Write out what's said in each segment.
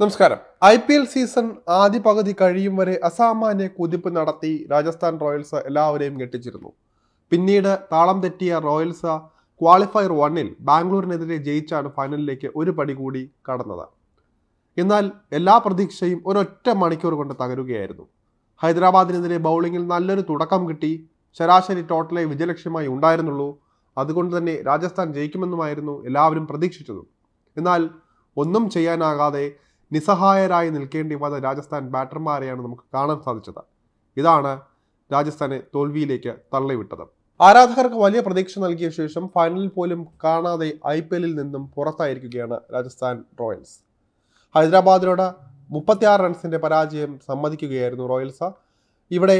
നമസ്കാരം. I P L season ആദ്യ പകുതി കഴിയും വരെ അസാമാന്യ കുതിപ്പ് നടത്തി രാജസ്ഥാൻ റോയൽസ് എല്ലാവരെയും ഞെട്ടിച്ചിരുന്നു. പിന്നീട് താളം തെറ്റിയ റോയൽസ് ക്വാളിഫയർ വണ്ണിൽ ബാംഗ്ലൂരിനെതിരെ ജയിച്ചാണ് ഫൈനലിലേക്ക് ഒരു പടി കൂടി കടന്നത്. എന്നാൽ എല്ലാ പ്രതീക്ഷയും ഒരൊറ്റ മണിക്കൂർ കൊണ്ട് തകരുകയായിരുന്നു. ഹൈദരാബാദിനെതിരെ ബൗളിങ്ങിൽ നല്ലൊരു തുടക്കം കിട്ടി. ശരാശരി ടോട്ടലെ വിജയലക്ഷ്യമായി ഉണ്ടായിരുന്നുള്ളൂ. അതുകൊണ്ട് തന്നെ രാജസ്ഥാൻ ജയിക്കുമെന്നുമായിരുന്നു എല്ലാവരും പ്രതീക്ഷിച്ചതും. എന്നാൽ ഒന്നും ചെയ്യാനാകാതെ നിസ്സഹായരായി നിൽക്കേണ്ടി വന്ന രാജസ്ഥാൻ ബാറ്റർമാരെയാണ് നമുക്ക് കാണാൻ സാധിച്ചത്. ഇതാണ് രാജസ്ഥാനെ തോൽവിയിലേക്ക് തള്ളിവിട്ടത്. ആരാധകർക്ക് വലിയ പ്രതീക്ഷ നൽകിയ ശേഷം ഫൈനലിൽ പോലും കാണാതെ ഐ പി എല്ലിൽ നിന്നും പുറത്തായിരിക്കുകയാണ് രാജസ്ഥാൻ റോയൽസ്. ഹൈദരാബാദിനോട് മുപ്പത്തിയാറ് റൺസിന്റെ പരാജയം സമ്മതിക്കുകയായിരുന്നു റോയൽസ്. ഇവിടെ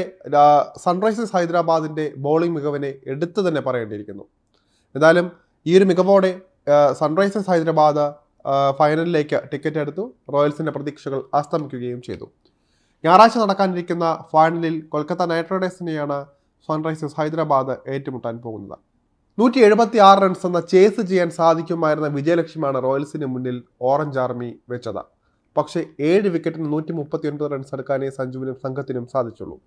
സൺറൈസേഴ്സ് ഹൈദരാബാദിന്റെ ബോളിംഗ് മികവിനെ എടുത്തു തന്നെ പറയേണ്ടിയിരിക്കുന്നു. എന്തായാലും ഈ ഒരു മികവോടെ സൺറൈസേഴ്സ് ഹൈദരാബാദ് ഫൈനലിലേക്ക് ടിക്കറ്റ് എടുത്തു. റോയൽസിന്റെ പ്രതീക്ഷകൾ അസ്തമിക്കുകയും ചെയ്തു. ഞായറാഴ്ച നടക്കാനിരിക്കുന്ന ഫൈനലിൽ കൊൽക്കത്ത നൈറ്റ് റൈഡേഴ്സിനെയാണ് സൺറൈസേഴ്സ് ഹൈദരാബാദ് ഏറ്റുമുട്ടാൻ പോകുന്നത്. നൂറ്റി എഴുപത്തി ആറ് റൺസ് എന്ന ചേസ് ചെയ്യാൻ സാധിക്കുമായിരുന്ന വിജയലക്ഷ്യമാണ് റോയൽസിന് മുന്നിൽ ഓറഞ്ച് ആർമി വെച്ചത്. പക്ഷേ ഏഴ് വിക്കറ്റിന് നൂറ്റി മുപ്പത്തി ഒൻപത് റൺസ് എടുക്കാനേ സഞ്ജുവിനും സംഘത്തിനും സാധിച്ചുള്ളൂ.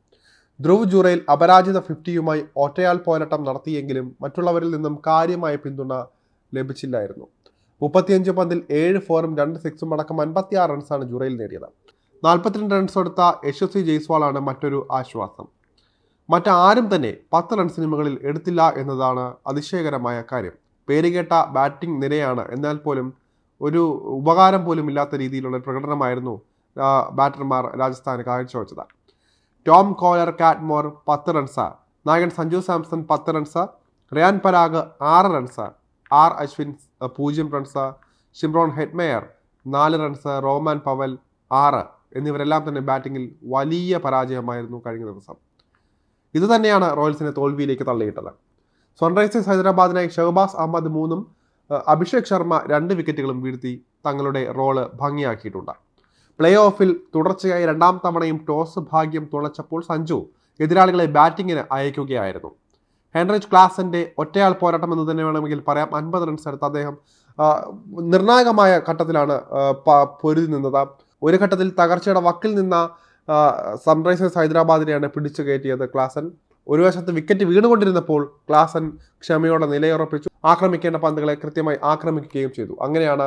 ധ്രുവ് ജൂറയിൽ അപരാജിത ഫിഫ്റ്റിയുമായി ഒറ്റയാൾ പോരാട്ടം നടത്തിയെങ്കിലും മറ്റുള്ളവരിൽ നിന്നും കാര്യമായ പിന്തുണ ലഭിച്ചില്ലായിരുന്നു. മുപ്പത്തിയഞ്ച് പന്തിൽ ഏഴ് ഫോറും രണ്ട് സിക്സും അടക്കം അൻപത്തിയാറ് റൺസാണ് ജുറയിൽ നേടിയത്. നാൽപ്പത്തിരണ്ട് റൺസ് എടുത്ത യശസ്വി ജയ്സ്വാളാണ് മറ്റൊരു ആശ്വാസം. മറ്റാരും തന്നെ പത്ത് റൺസിന് മുകളിൽ എടുത്തില്ല എന്നതാണ് അതിശയകരമായ കാര്യം. പേരുകേട്ട ബാറ്റിംഗ് നിരയാണ് എന്നാൽ പോലും ഒരു ഉപകാരം പോലും ഇല്ലാത്ത രീതിയിലുള്ള പ്രകടനമായിരുന്നു ബാറ്റർമാർ രാജസ്ഥാന് കാഴ്ചവെച്ചത്. ടോം കോലർ കാറ്റ്മോർ പത്ത് റൺസ്. നായകൻ സഞ്ജു സാംസൺ പത്ത് റൺസ്. റിയാൻ പരാഗ് ആറ് റൺസ്. ആർ അശ്വിൻ പൂജ്യം റൺസ് ഷിംറോൺ ഹെഡ്മെയർ നാല് റൺസ് റോമാൻ പവൽ ആറ് എന്നിവരെല്ലാം തന്നെ ബാറ്റിങ്ങിൽ വലിയ പരാജയമായിരുന്നു കഴിഞ്ഞ ദിവസം. ഇത് തന്നെയാണ് റോയൽസിനെ തോൽവിയിലേക്ക് തള്ളിയിട്ടത്. സൺറൈസേഴ്സ് ഹൈദരാബാദിനായി ഷഹബാസ് അഹമ്മദ് മൂന്നും അഭിഷേക് ശർമ്മ രണ്ട് വിക്കറ്റുകളും വീഴ്ത്തി തങ്ങളുടെ റോൾ ഭംഗിയാക്കിയിട്ടുണ്ട്. പ്ലേ ഓഫിൽ തുടർച്ചയായി രണ്ടാം തവണയും ടോസ് ഭാഗ്യം തുളച്ചപ്പോൾ സഞ്ജു എതിരാളികളെ ബാറ്റിങ്ങിന് അയക്കുകയായിരുന്നു. ഹെൻറിച്ച് ക്ലാസിന്റെ ഒറ്റയാൾ പോരാട്ടം എന്ന് തന്നെ വേണമെങ്കിൽ പറയാം. അൻപത് റൺസ് എടുത്ത് അദ്ദേഹം നിർണായകമായ ഘട്ടത്തിലാണ് പൊരുതി നിന്നത്. ഒരു ഘട്ടത്തിൽ തകർച്ചയുടെ വക്കിൽ നിന്ന സൺറൈസേഴ്സ് ഹൈദരാബാദിനെയാണ് പിടിച്ചു കയറ്റിയത് ക്ലാസൻ. ഒരു വശത്ത് വിക്കറ്റ് വീണുകൊണ്ടിരുന്നപ്പോൾ ക്ലാസൻ ക്ഷമയോടെ നിലയുറപ്പിച്ചു. ആക്രമിക്കേണ്ട പന്തുകളെ കൃത്യമായി ആക്രമിക്കുകയും ചെയ്തു. അങ്ങനെയാണ്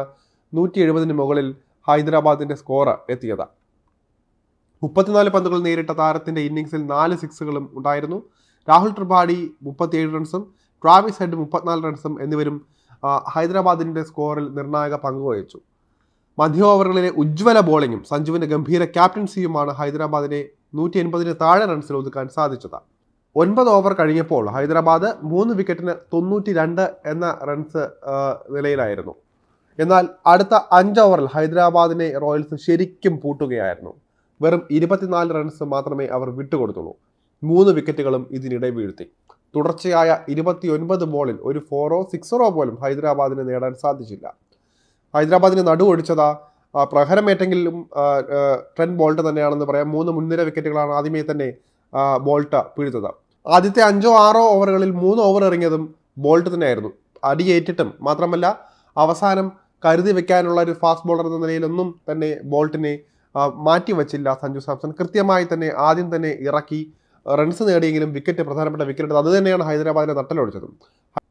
നൂറ്റി എഴുപതിന് മുകളിൽ ഹൈദരാബാദിന്റെ സ്കോർ എത്തിയത്. മുപ്പത്തിനാല് പന്തുകൾ നേരിട്ട താരത്തിന്റെ ഇന്നിംഗ്സിൽ നാല് സിക്സുകളും ഉണ്ടായിരുന്നു. രാഹുൽ ത്രിപാഠി മുപ്പത്തിയേഴ് റൺസും ട്രാവിസ് ഹെഡ് മുപ്പത്തിനാല് റൺസും എന്നിവരും ഹൈദരാബാദിന്റെ സ്കോറിൽ നിർണായക പങ്ക് വഹിച്ചു. മധ്യ ഓവറുകളിലെ ഉജ്ജ്വല ബോളിങ്ങും സഞ്ജുവിന്റെ ഗംഭീര ക്യാപ്റ്റൻസിയുമാണ് ഹൈദരാബാദിനെ നൂറ്റി എൺപതിന് താഴെ റൺസിൽ ഒതുക്കാൻ സാധിച്ചത്. ഒൻപത് ഓവർ കഴിഞ്ഞപ്പോൾ ഹൈദരാബാദ് മൂന്ന് വിക്കറ്റിന് തൊണ്ണൂറ്റി രണ്ട് എന്ന റൺസ് നിലയിലായിരുന്നു. എന്നാൽ അടുത്ത അഞ്ച് ഓവറിൽ ഹൈദരാബാദിനെ റോയൽസ് ശരിക്കും പൂട്ടുകയായിരുന്നു. വെറും ഇരുപത്തിനാല് റൺസ് മാത്രമേ അവർ വിട്ടുകൊടുത്തുള്ളൂ. മൂന്ന് വിക്കറ്റുകളും ഇതിനിടെ വീഴ്ത്തി. തുടർച്ചയായ ഇരുപത്തിയൊൻപത് ബോളിൽ ഒരു ഫോറോ സിക്സറോ പോലും ഹൈദരാബാദിന് നേടാൻ സാധിച്ചില്ല. ഹൈദരാബാദിന് നടുവൊടിച്ചതാ പ്രഹരമേറ്റെങ്കിലും ട്രെൻ ബോൾട്ട് തന്നെയാണെന്ന് പറയാം. മൂന്ന് മുൻനിര വിക്കറ്റുകളാണ് ആദ്യമേ തന്നെ ബോൾട്ട് പിഴുത്തത്. ആദ്യത്തെ അഞ്ചോ ആറോ ഓവറുകളിൽ മൂന്ന് ഓവർ എറിഞ്ഞതും ബോൾട്ട് തന്നെയായിരുന്നു. അടിയേറ്റിട്ടും മാത്രമല്ല അവസാനം കരുതി വെക്കാനുള്ള ഒരു ഫാസ്റ്റ് ബോളർ എന്ന നിലയിലൊന്നും തന്നെ ബോൾട്ടിനെ മാറ്റി വച്ചില്ല സഞ്ജു സാംസൺ. കൃത്യമായി തന്നെ ആദ്യം തന്നെ ഇറക്കി റൺസ് നേടിയെങ്കിലും വിക്കറ്റ് പ്രധാനപ്പെട്ട വിക്കറ്റ് അത് തന്നെയാണ് ഹൈദരാബാദിനെ നട്ടലൊടിച്ചതും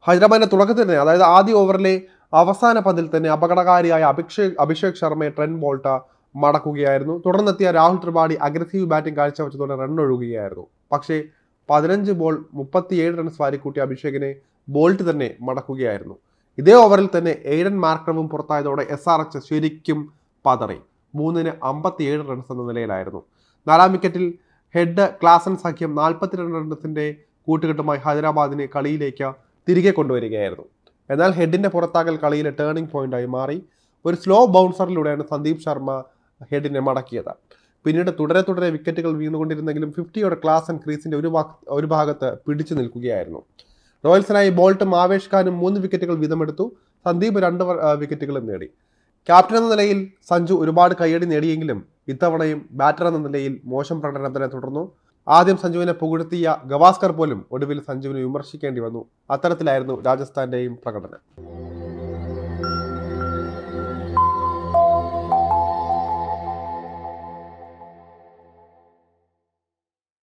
ഹൈദരാബാദിന്റെ തുടക്കത്തിൽ തന്നെ അതായത് ആദ്യ ഓവറിലെ അവസാന പന്തിൽ തന്നെ അപകടകാരിയായ അഭിഷേക് അഭിഷേക് ശർമ്മയെ ട്രെൻ ബോൾട്ട മടക്കുകയായിരുന്നു. തുടർന്നെത്തിയ രാഹുൽ ത്രിപാഠി അഗ്രസീവ് ബാറ്റിംഗ് കാഴ്ചവെച്ചതോടെ റൺ ഒഴുകുകയായിരുന്നു. പക്ഷേ പതിനഞ്ച് ബോൾ മുപ്പത്തിയേഴ് റൺസ് വാരിക്കൂട്ടിയ അഭിഷേകിനെ ബോൾട്ട് തന്നെ മടക്കുകയായിരുന്നു. ഇതേ ഓവറിൽ തന്നെ എയ്ഡൻ മാർക്കറവും പുറത്തായതോടെ എസ് ആർ എച്ച് ശരിക്കും പതറി. മൂന്നിന് അമ്പത്തിയേഴ് റൺസ് എന്ന നിലയിലായിരുന്നു. നാലാം വിക്കറ്റിൽ ഹെഡ് ക്ലാസൻ സഖ്യം നാൽപ്പത്തിരണ്ട് റൺസിന്റെ കൂട്ടുകെട്ടുമായി ഹൈദരാബാദിനെ കളിയിലേക്ക് തിരികെ കൊണ്ടുവരികയായിരുന്നു. എന്നാൽ ഹെഡിന്റെ പുറത്താകൽ കളിയിലെ ടേണിംഗ് പോയിന്റായി മാറി. ഒരു സ്ലോ ബൗൺസറിലൂടെയാണ് സന്ദീപ് ശർമ്മ ഹെഡിനെ മടക്കിയത്. പിന്നീട് തുടരെ തുടരെ വിക്കറ്റുകൾ വീണുകൊണ്ടിരുന്നെങ്കിലും ക്ലാസ് ക്ലാസൻ ക്രീസിന്റെ ഒരു ഒരു ഭാഗത്ത് പിടിച്ചു നിൽക്കുകയായിരുന്നു. റോയൽസിനായി ബോൾട്ടും ആവേഷ്കാനും മൂന്ന് വിക്കറ്റുകൾ വീതമെടുത്തു. സന്ദീപ് രണ്ട് വിക്കറ്റുകളും നേടി. ക്യാപ്റ്റൻ എന്ന നിലയിൽ സഞ്ജു ഒരുപാട് കയ്യടി നേടിയെങ്കിലും ഇത്തവണയും ബാറ്റർ എന്ന നിലയിൽ മോശം പ്രകടനം തന്നെ തുടർന്നു. ആദ്യം സഞ്ജുവിനെ പുകഴ്ത്തിയ ഗവാസ്കർ പോലും ഒടുവിൽ സഞ്ജുവിനെ വിമർശിക്കേണ്ടി വന്നു. അത്തരത്തിലായിരുന്നു രാജസ്ഥാന്റെയും പ്രകടനം.